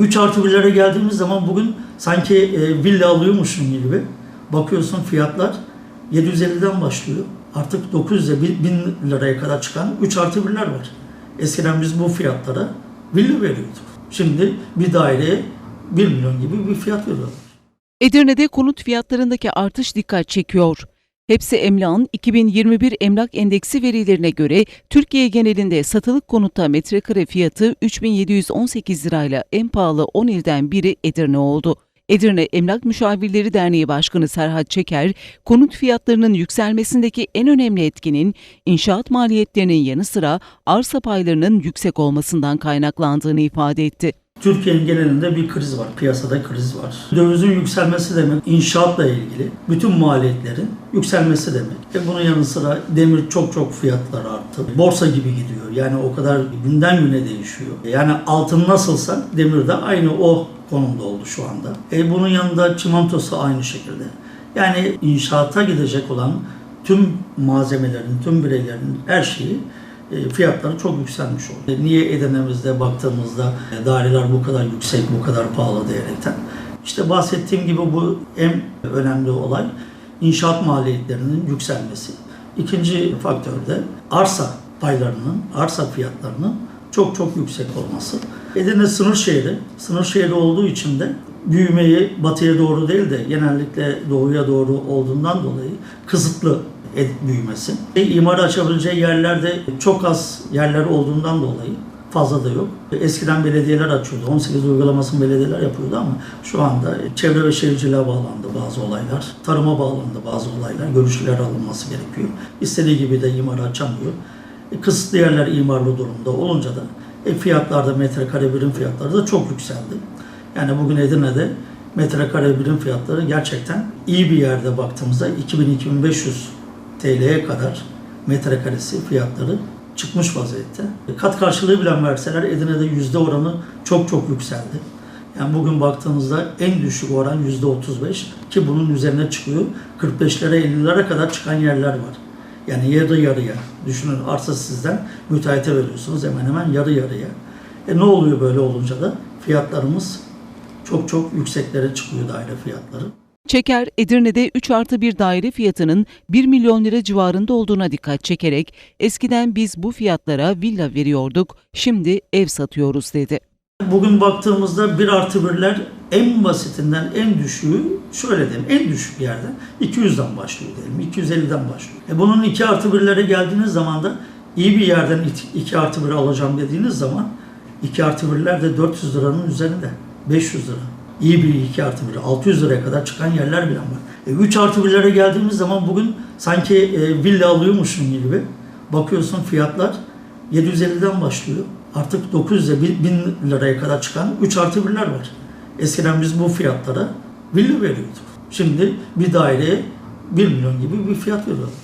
3 artı 1'lere geldiğimiz zaman bugün sanki e, villa alıyormuşsun gibi bakıyorsun fiyatlar 750'den başlıyor. Artık 900'e 1000 liraya kadar çıkan 3 artı 1'ler var. Eskiden biz bu fiyatlara villa veriyorduk. Şimdi bir daireye 1 milyon gibi bir fiyat veriyorlar. Edirne'de konut fiyatlarındaki artış dikkat çekiyor. Hepsi Emlak'ın 2021 Emlak Endeksi verilerine göre Türkiye genelinde satılık konutta metrekare fiyatı 3718 lirayla en pahalı 10 ilden biri Edirne oldu. Edirne Emlak Müşavirleri Derneği Başkanı Serhat Çeker, konut fiyatlarının yükselmesindeki en önemli etkinin inşaat maliyetlerinin yanı sıra arsa paylarının yüksek olmasından kaynaklandığını ifade etti. Türkiye'nin genelinde bir kriz var, piyasada kriz var. Dövizin yükselmesi demek inşaatla ilgili bütün maliyetlerin yükselmesi demek. E bunun yanı sıra demir çok çok fiyatları arttı. Borsa gibi gidiyor. Yani o kadar günden güne değişiyor. Yani altın nasılsa demir de aynı o konumda oldu şu anda. E bunun yanında çimentosu aynı şekilde. Yani inşaata gidecek olan tüm malzemelerin, tüm bireylerin her şeyi e, fiyatları çok yükselmiş oldu. E, Niye Edirne'mizde baktığımızda e, daireler bu kadar yüksek, bu kadar pahalı diyerekten. İşte bahsettiğim gibi bu en önemli olay inşaat maliyetlerinin yükselmesi. İkinci faktör de arsa paylarının, arsa fiyatlarının çok çok yüksek olması. Edirne sınır şehri, sınır şehri olduğu için de büyümeyi batıya doğru değil de genellikle doğuya doğru olduğundan dolayı kısıtlı büyümesi. E, imar açabileceği yerlerde çok az yerler olduğundan dolayı fazla da yok. Eskiden belediyeler açıyordu. 18 uygulamasını belediyeler yapıyordu ama şu anda çevre ve şehirciliğe bağlandı bazı olaylar. Tarıma bağlandı bazı olaylar. Görüşler alınması gerekiyor. İstediği gibi de imar açamıyor. E, kısıtlı yerler imarlı durumda olunca da e, fiyatlarda metrekare birim fiyatları da çok yükseldi. Yani bugün Edirne'de metrekare birim fiyatları gerçekten iyi bir yerde baktığımızda 2000-2500 TL'ye kadar metrekaresi fiyatları çıkmış vaziyette. Kat karşılığı bilen verseler Edirne'de yüzde oranı çok çok yükseldi. Yani bugün baktığımızda en düşük oran yüzde 35 ki bunun üzerine çıkıyor. 45'lere 50'lere kadar çıkan yerler var. Yani yarı yarıya. Düşünün arsa sizden müteahhite veriyorsunuz hemen hemen yarı yarıya. E ne oluyor böyle olunca da fiyatlarımız çok çok yükseklere çıkıyor daire fiyatları. Çeker, Edirne'de 3 artı 1 daire fiyatının 1 milyon lira civarında olduğuna dikkat çekerek eskiden biz bu fiyatlara villa veriyorduk, şimdi ev satıyoruz dedi. Bugün baktığımızda 1 artı 1'ler en basitinden en düşüğü şöyle diyelim en düşük yerden 200'den başlıyor diyelim 250'den başlıyor. E bunun 2 artı 1'lere geldiğiniz zaman da iyi bir yerden 2 artı 1 alacağım dediğiniz zaman 2 artı 1'ler de 400 liranın üzerinde 500 lira. İyi bir 2 artı 1 600 liraya kadar çıkan yerler bile var. E 3 artı 1'lere geldiğimiz zaman bugün sanki e, villa alıyormuşsun gibi bakıyorsun fiyatlar 750'den başlıyor. Artık 900'e 1000 liraya kadar çıkan 3 artı 1'ler var. Eskiden biz bu fiyatlara villa veriyorduk. Şimdi bir daireye 1 milyon gibi bir fiyat veriyorlar.